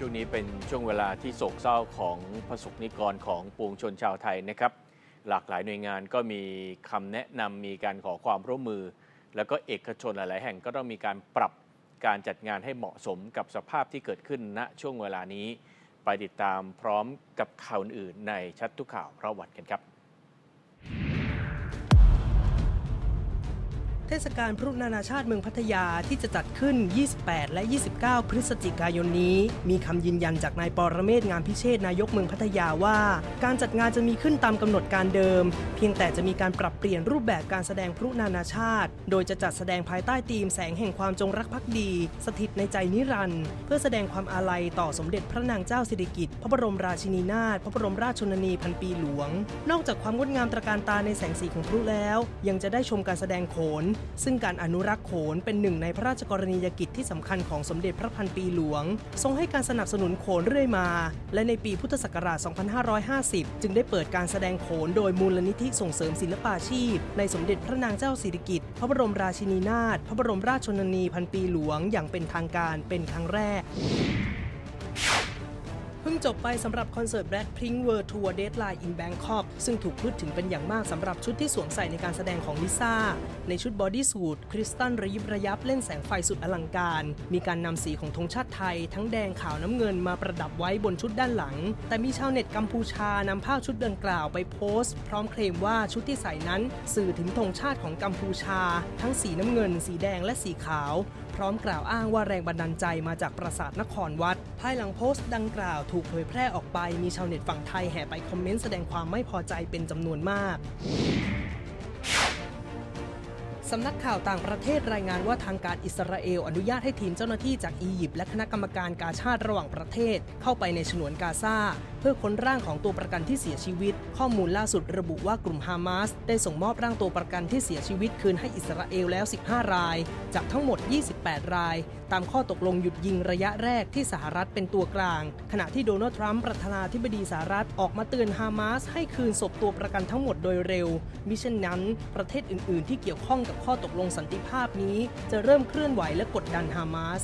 ช่วงนี้เป็นช่วงเวลาที่โศกเศร้าของประสบนิกรของปวงชนชาวไทยนะครับ หลากหลายหน่วยงานก็มีคำแนะนำมีการขอความร่วมมือ แล้วก็เอกชนหลาย ๆ แห่งก็ต้องมีการปรับการจัดงานให้เหมาะสมกับสภาพที่เกิดขึ้นณช่วงเวลานี้ ไปติดตามพร้อมกับข่าวอื่นในชัดทุกข่าวระวัดกันครับ เทศกาลพลุนานาชาติเมืองพัทยาที่จะจัดขึ้น 28 และ 29 พฤศจิกายนนี้ มีคำยืนยันจากนายปรเมศงามพิเชษนายกเมืองพัทยาว่า การจัดงานจะมีขึ้นตามกำหนดการเดิม เพียงแต่จะมีการปรับเปลี่ยนรูปแบบการแสดงพลุนานาชาติ โดยจะจัดแสดงภายใต้ธีมแสงแห่งความจงรักภักดี สถิตในใจนิรันดร์เพื่อแสดงความอาลัยต่อสมเด็จพระนางเจ้าสิริกิติ์พระบรมราชินีนาถพระบรมราชชนนีพันปีหลวง นอกจากความงดงามตระการตาในแสงสีของพลุแล้ว ยังจะได้ชมการแสดงโขนซึ่งการอนุรักษ์โขนเป็นหนึ่งในพระราชกรณียกิจที่สำคัญของสมเด็จพระพันปีหลวง ทรงให้การสนับสนุนโขนเรื่อยมา และในปีพุทธศักราช 2550 จึงได้เปิดการแสดงโขนโดยมูลนิธิส่งเสริมศิลปาชีพ ในสมเด็จพระนางเจ้าสิริกิติ์พระบรมราชินีนาถพระบรมราชชนนีพันปีหลวงอย่างเป็นทางการเป็นครั้งแรก งจบไปสำหรับคอนเสิร์ต Blackpink World Tour Deadline in Bangkok ซึ่งถูกพูดถึงเป็นอย่างมากสำหรับชุดที่สวมใส่ในการแสดงของลิซ่า ในชุดบอดี้สูทคริสตัลระยิบระยับเล่นแสงไฟสุดอลังการ มีการนำสีของธงชาติไทย ทั้งแดงขาวน้ำเงินมาประดับไว้บนชุดด้านหลัง แต่มีชาวเน็ตกัมพูชานำภาพชุดดังกล่าวไปโพสต์ พร้อมเคลมว่าชุดที่ใส่นั้น สื่อถึงธงชาติของกัมพูชา ทั้งสีน้ำเงิน สีแดงและสีขาว พร้อมกล่าวอ้างว่าแรงบันดาลใจมาจากปราสาทนครวัด ภายหลังโพสต์ดังกล่าวถูกเผยแพร่ออกไปมีชาวเน็ตฝั่งไทยแห่ไปคอมเมนต์แสดงความไม่พอใจเป็นจำนวนมาก สำนักข่าวต่างประเทศรายงานว่าทางการอิสราเอลอนุญาตให้ทีมเจ้าหน้าที่จากอียิปต์และคณะกรรมการกาชาติระหว่างประเทศ เข้าไปในฉนวนกาซาเพื่อค้นร่างของตัวประกันที่เสียชีวิต ข้อมูลล่าสุดระบุว่ากลุ่มฮามาสได้ส่งมอบร่างตัวประกันที่เสียชีวิตคืนให้อิสราเอลแล้ว 15 ราย จากทั้งหมด 28 ราย ตามข้อตกลงหยุดยิงระยะแรกที่สหรัฐเป็นตัวกลาง ขณะที่โดนัลด์ทรัมป์ประธานาธิบดีสหรัฐออกมาเตือนฮามาสให้คืนศพตัวประกันทั้งหมดโดยเร็วมิเช่นนั้น ประเทศอื่น ๆ ที่เกี่ยวข้องกับข้อตกลงสันติภาพนี้จะเริ่มเคลื่อนไหวและกดดันฮามาส